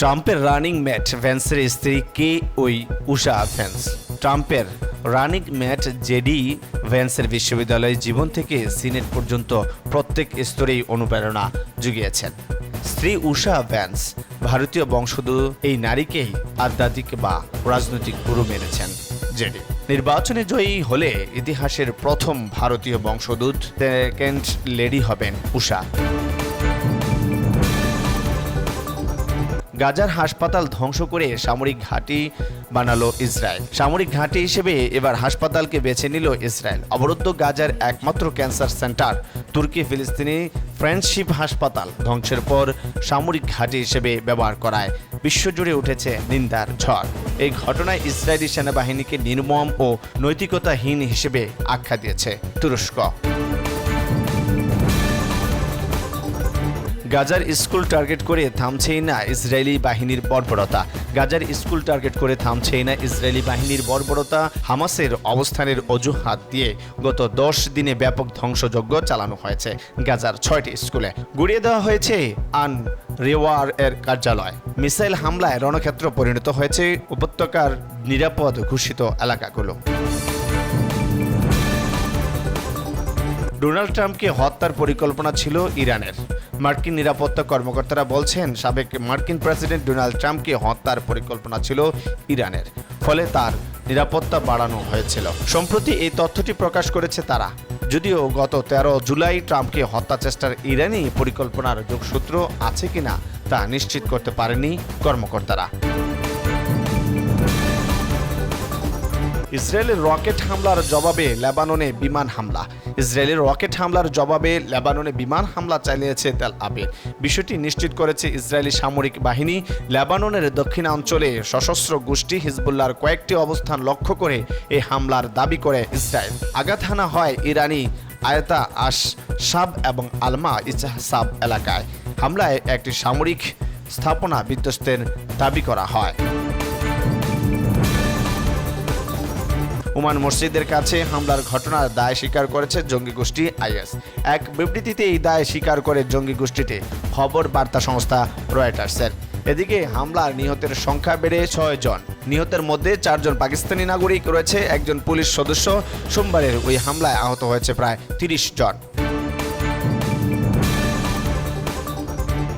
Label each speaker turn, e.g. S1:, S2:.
S1: ট্রাম্পের running mat, ভ্যান্সের স্ত্রী কে ওই উষা ভ্যান্স? ট্রাম্পের রানিং ম্যাট, জেডি ভ্যান্সের বিশ্ববিদ্যালয় জীবন থেকে সিনেট পর্যন্ত প্রত্যেক স্তরেই অনুপ্রেরণা জুগিয়েছেন। স্ত্রী উষা ভ্যান্স ভারতীয় বংশোদ্ভূত এই নারীকেই আধ্যাত্মিক বা রাজনৈতিক গুরু মেনেছেন জেডি। নির্বাচনে জয়ী হলে ইতিহাসের প্রথম ভারতীয় বংশদূত সেকেন্ড লেডি হবেন উষা। গাজার হাসপাতাল ধ্বংস করে সামরিক ঘাঁটি বানালো ইসরায়েল। সামরিক ঘাঁটি হিসেবে এবার হাসপাতালকে বেছে নিল ইসরায়েল। অবরুদ্ধ গাজার একমাত্র ক্যান্সার সেন্টার, তুর্কি ফিলিস্তিনি ফ্রেন্ডশিপ হাসপাতাল, ধ্বংসের পর সামরিক ঘাঁটি হিসেবে ব্যবহার করায় বিশ্বজুড়ে উঠেছে নিন্দার ঝড়। এই ঘটনায় ইসরায়েলি সেনাবাহিনীকে নির্মম ও নৈতিকতাহীন হিসেবে আখ্যা দিয়েছে তুরস্ক। গাজার স্কুল টার্গেট করে থামছেই না ইসরায়েলি বাহিনীর বর্বরতা। গাজার স্কুল টার্গেট করে থামছেই না ইসরায়েলি বাহিনীর বর্বরতা। হামাসের অবস্থানের অজুহাত দিয়ে গত দশ দিনে ব্যাপক ধ্বংসযজ্ঞ চালানো হয়েছে গাজার ছয়টি স্কুলে। গুড়িয়ে দেওয়া হয়েছে আন রেওয়ার এর কার্যালয়। মিসাইল হামলায় রণক্ষেত্র পরিণত হয়েছে উপত্যকার নিরাপদ ঘোষিত এলাকাগুলো। ডোনাল্ড ট্রাম্পকে হত্যার পরিকল্পনা ছিল ইরানের। মার্কিন নিরাপত্তা কর্মকর্তারা বলছেন, সাবেক মার্কিন প্রেসিডেন্ট ডোনাল্ড ট্রাম্পকে হত্যার পরিকল্পনা ছিল ইরানের, ফলে তার নিরাপত্তা বাড়ানো হয়েছিল। সম্প্রতি এই তথ্যটি প্রকাশ করেছে তারা। যদিও গত তেরো জুলাই ট্রাম্পকে হত্যা চেষ্টার ইরানি পরিকল্পনার যোগসূত্র আছে কিনা তা নিশ্চিত করতে পারেনি কর্মকর্তারা। ইসরায়েলের রকেট হামলার জবাবে লেবাননে বিমান হামলা। ইসরায়েলের রকেট হামলার জবাবে লেবাননে বিমান হামলা চালিয়েছে তেল আবিব। বিষয়টি নিশ্চিত করেছে ইসরায়েলি সামরিক বাহিনী। লেবাননের দক্ষিণাঞ্চলে সশস্ত্র গোষ্ঠী হিজবুল্লার কয়েকটি অবস্থান লক্ষ্য করে এই হামলার দাবি করে ইসরায়েল। আঘাত হানা হয় ইরানি আয়তা আশ সাব এবং আলমা ইসাহাসাব এলাকায়। হামলায় একটি সামরিক স্থাপনা বিধ্বস্তের দাবি করা হয়। ওমান মসজিদের কাছে হামলার ঘটনার দায় স্বীকার করেছে জঙ্গি গোষ্ঠী আইএস। এক বিবৃতিতে এই দায় স্বীকার করে জঙ্গি গোষ্ঠীটি খবর বার্তা সংস্থা রয়টার্সের। এদিকে হামলার নিহতের সংখ্যা বেড়ে ছয় জন। নিহতের মধ্যে চারজন পাকিস্তানি নাগরিক রয়েছে, একজন পুলিশ সদস্য। সোমবারের ওই হামলায় আহত হয়েছে প্রায় তিরিশ জন।